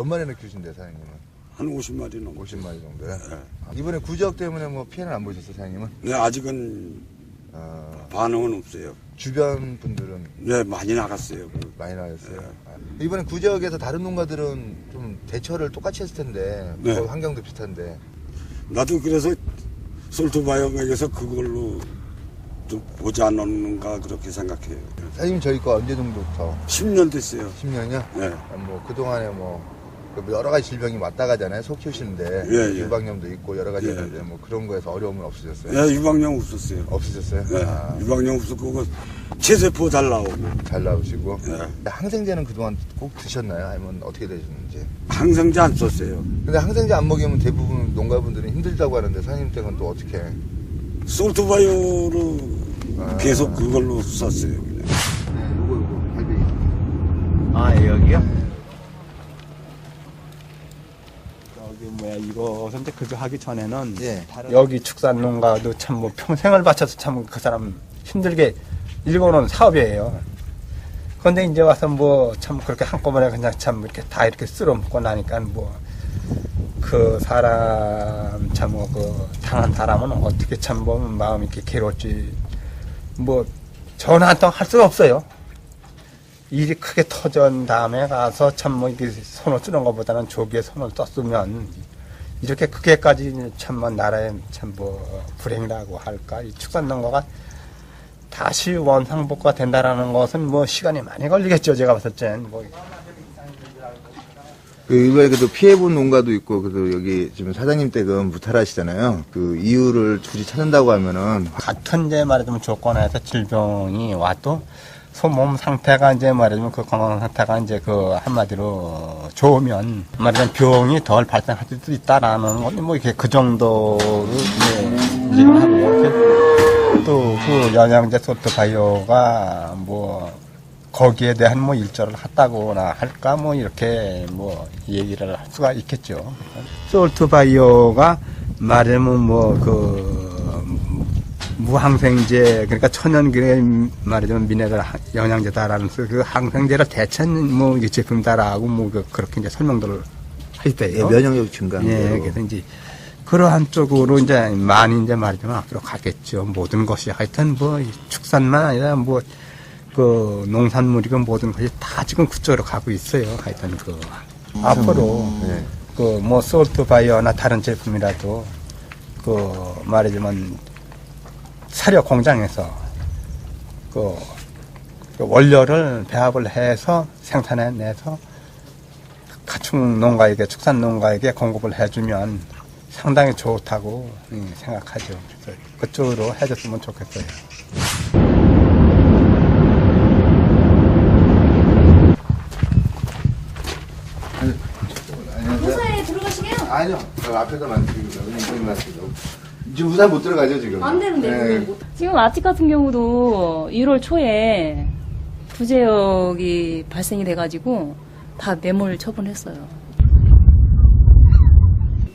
몇 마리나 키우신대요, 사장님은? 한 50마리 넘고. 50마리 정도요? 아, 이번에 구지역 때문에 뭐 피해는 안 보셨어요, 사장님은? 네, 아직은 어, 반응은 없어요. 주변 분들은 네, 많이 나갔어요. 그, 많이 나왔어요. 아, 이번에 구지역에서 다른 농가들은 좀 대처를 똑같이 했을 텐데, 네. 거의 환경도 비슷한데. 나도 그래서 솔트바이오맥에서 그걸로 좀 보지 않았는가 그렇게 생각해요. 사장님 저희 거 언제 정도부터? 10년 됐어요. 10년이요? 네. 뭐 그동안에 뭐 여러 가지 질병이 왔다 가잖아요. 소 키우시는데 예, 예. 유방염도 있고 여러 가지 예. 있는데 뭐 그런 거에서 어려움은 없으셨어요? 네, 유방염 없었어요. 없으셨어요? 네, 아, 유방염 없었고 그 체세포 잘 나오고 잘 나오시고 예. 항생제는 그동안 꼭 드셨나요? 아니면 어떻게 되셨는지? 항생제 안 썼어요. 근데 항생제 안 먹이면 대부분 농가분들이 힘들다고 하는데 사장님 댁은 또 어떻게? 솔트바이오로 아. 계속 그걸로 썼어요. 그냥. 요거 요거 갈비. 아 여기요? 여기 이거 근데 그거 하기 전에는 예. 여기 축산 농가도 참 뭐 평생을 바쳐서 참 그 사람 힘들게 일궈놓은 사업이에요. 그런데 이제 와서 뭐 참 그렇게 한꺼번에 그냥 참 이렇게 다 이렇게 쓸어먹고 나니까 뭐 그 사람 참 뭐 그 당한 사람은 어떻게 참 보면 마음이 이렇게 괴롭지 뭐 전화 한 통 할 수가 없어요. 일이 크게 터진 다음에 가서 참 뭐 이렇게 손을 쓰는 것보다는 조기에 손을 떴으면 이렇게 크게까지 참뭐 나라의 참뭐 불행이라고 할까 이 축산 농가가 다시 원상복구가 된다라는 것은 뭐 시간이 많이 걸리겠죠 제가 봤을 땐 뭐. 그 이번에 그래도 피해본 농가도 있고 그래도 여기 지금 사장님 댁은 무탈하시잖아요. 그 이유를 굳이 찾는다고 하면은 같은 이제 말하자면 조건에서 질병이 와도 소몸 상태가 이제 말하자면 그 건강 상태가 이제 그 한마디로 좋으면 말하자면 병이 덜 발생할 수도 있다라는 건뭐 이렇게 그 정도로 이제 얘기를 하고 또그 영양제 소트 바이오가 뭐 거기에 대한 뭐 일조를 했다거나 할까 뭐 이렇게 뭐 얘기를 할 수가 있겠죠. 솔트 바이오가 말하면 뭐그 무항생제 그러니까 천연기의 말하자면 미네랄 하- 영양제다라는 그 항생제를 대체하는 뭐 이게 제품다라고 뭐 그- 그렇게 이제 설명들을 하시대요. 예, 면역력 증가. 예, 그래서 이제 그러한 쪽으로 이제 많이 이제 말하자면 앞으로 가겠죠. 모든 것이 하여튼 뭐이 축산만 아니라 뭐 그 농산물이고 모든 것이 다 지금 그쪽으로 가고 있어요. 하여튼 그 앞으로 네. 그뭐 솔트 바이어나 다른 제품이라도 그 말하자면 사료 공장에서 그, 그 원료를 배합을 해서 생산해내서 가축 농가에게 축산 농가에게 공급을 해주면 상당히 좋다고 음, 생각하죠. 그래서 그쪽으로 해줬으면 좋겠어요. 회사에 들어가시게요? 아니요. 저 앞에서 만지고 은행 만지고. 지금 우산 못 들어가죠 지금. 안 되는데 네. 왜 못- 지금 아직 같은 경우도 1월 초에 부재역이 발생이 돼가지고 다 매몰 처분했어요.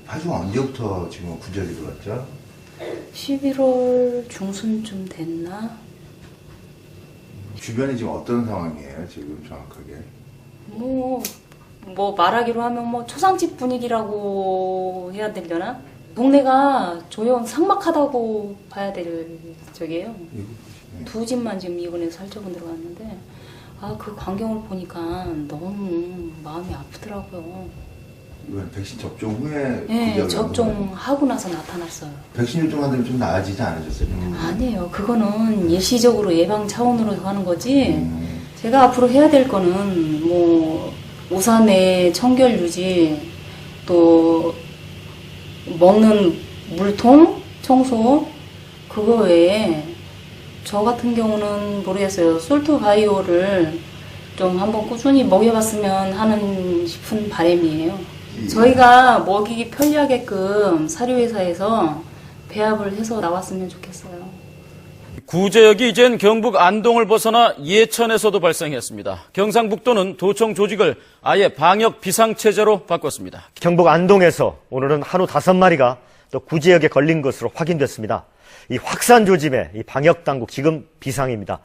파주가 언제부터 지금 구제하게 들어왔죠? 11월 중순쯤 됐나? 주변에 지금 어떤 상황이에요 지금 정확하게? 뭐, 뭐 말하기로 하면 뭐 초상집 분위기라고 해야 되려나? 동네가 조용 삭막하다고 봐야 될 적이에요. 두 집만 지금 이번에 살처분 들어갔는데 아 그 광경을 보니까 너무 마음이 아프더라고요. 이번 백신 접종 후에 예, 구제하게 접종하고 나서 나타났어요. 백신 접종한 다음에 좀 나아지지 않으셨어요? 좀? 아니에요. 그거는 일시적으로 예방 차원으로 하는 거지. 음. 제가 앞으로 해야 될 거는 뭐 우산의 청결 유지 또 먹는 물통 청소 그거 외에 저 같은 경우는 모르겠어요. 솔트 바이오를 좀 한번 꾸준히 먹여봤으면 하는 싶은 바람이에요. 저희가 먹이기 편리하게끔 사료회사에서 배합을 해서 나왔으면 좋겠어요. 구제역이 이젠 경북 안동을 벗어나 예천에서도 발생했습니다. 경상북도는 도청 조직을 아예 방역 비상체제로 바꿨습니다. 경북 안동에서 오늘은 한우 다섯 마리가 또 구제역에 걸린 것으로 확인됐습니다. 이 확산 조짐에 이 방역 당국 지금 비상입니다.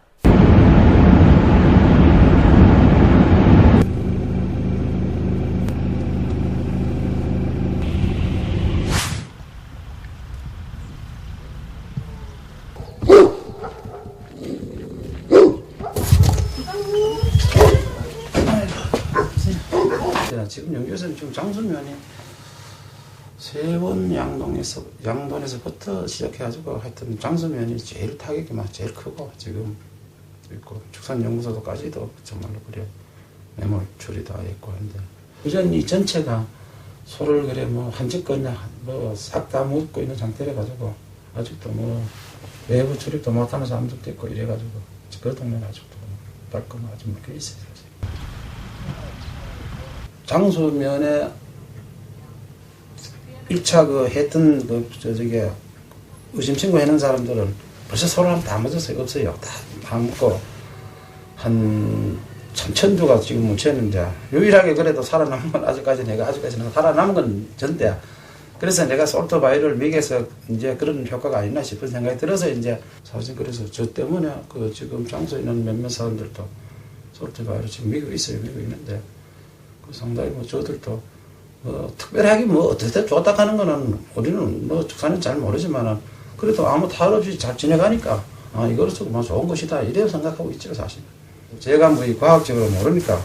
지금 연교에서는 지금 장수면이 세번 양동에서 양돈에서부터 시작해가지고 하여튼 장수면이 제일 타격이 막 제일 크고 지금 있고 축산연구소도까지도 정말로 그래 매몰 처리 다 했고 한데 그전 이 전체가 소를 그래 뭐 한짓거냐 뭐 싹 다 묻고 있는 상태래 가지고 아직도 뭐 외부 출입도 못하는 사람들도 있고 이래가지고 그 동네는 아직도 발권 아직 묶여 있어요. 장수면에 1차 그 했던 그, 저, 저게 의심친구 해는 사람들은 벌써 서로 다 묻었어요. 없어요. 다, 다 묻고 한 천천두가 지금 묻혔는데 유일하게 그래도 살아남은 건 아직까지 내가 아직까지 는 살아남은 건 전대. 그래서 내가 솔토바이를 미개서 이제 그런 효과가 아니나 싶은 생각이 들어서 이제 사실 그래서 저 때문에 그 지금 장소에 있는 몇몇 사람들도 솔토바이를 지금 미고 있어요. 미고 있는데 그 상당히 뭐 저들도 뭐 특별하게 뭐 어떻게 좋다 하는 거는 우리는 뭐 축사는 잘 모르지만은 그래도 아무 탈 없이 잘 지내가니까 아 이거로서 뭐 좋은 것이다 이래요 생각하고 있죠 사실. 제가 뭐 이 과학적으로 모르니까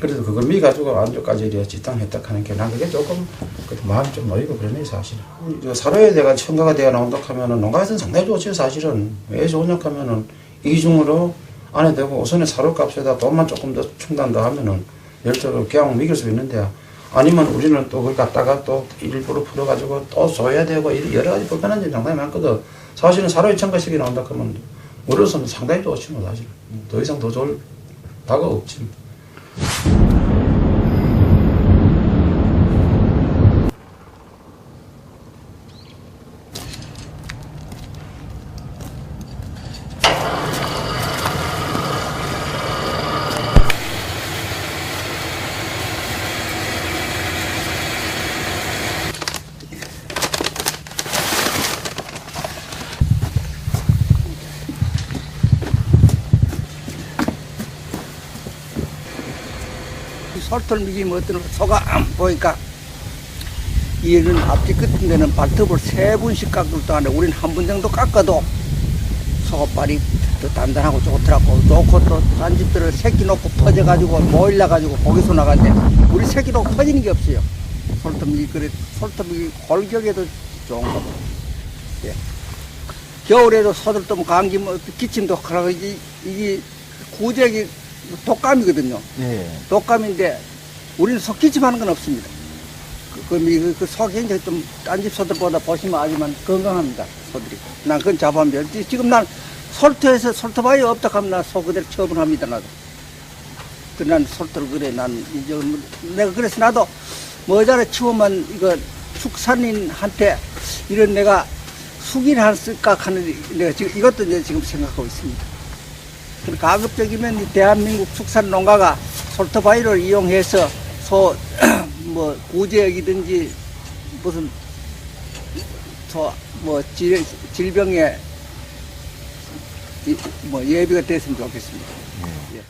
그래도 그걸 미 가지고 안쪽까지 이래 지탕했다 하는 게 난 그게 조금 그래도 마음이 좀 놓이고 그러네 사실. 은 사료에 대가 첨가가 되어 나온다 하면은 농가에서는 상당히 좋죠 사실은. 왜 좋냐 하면은 이중으로 안에 되고 우선에 사료 값에다 돈만 조금 더 충당 더 하면은 열적으로 그냥 미길 수 있는데 아니면 우리는 또 그걸 갖다가 또 일부러 풀어가지고 또 줘야 되고 이 여러 가지 불편한 점이 상당히 많거든. 사실은 사료 2천가씩이 나온다 그러면 우리로서는 상당히 좋지 뭐 사실. 더 이상 더 좋을 바가 없지. 솔털 미김 어떤 소가 보니까 얘는 앞뒤 끝인 데는 발톱을 세 분씩 깎을 동안에 우리는 한 분 정도 깎아도 소발이 더 단단하고 좋더라고. 좋고 또 딴 집들은 새끼 놓고 퍼져가지고 모일라가지고 고기소 나가는데 우리 새끼 놓고 퍼지는 게 없어요. 솔톱이 그래 솔톱이 골격에도 좋은 거. 예. 겨울에도 소들도 감기 뭐 기침도 하고 이게, 이게 구적이 독감이거든요 독감인데 우리는 속 기침하는 건 없습니다. 그, 그, 미- 그, 그 속이 굉장히 좀, 딴 집 소들보다 보시면 알지만 건강합니다, 소들이. 난 그건 잡아면 지- 지금 난 솔토에서 솔토바이 없다 하면 난소 그대로 처분을 합니다, 나도. 그, 난 솔토를 그래, 난, 이제, 뭐, 내가 그래서 나도 뭐자라 치우면 이거 축산인한테 이런 내가 숙인할 쓸까 하는, 내가 지금 이것도 이제 지금 생각하고 있습니다. 그 가급적이면 이 대한민국 축산 농가가 솔토바이를 이용해서 소 뭐 구제역이든지 무슨 소 뭐 질병에 이- 뭐 예비가 됐으면 좋겠습니다. 예.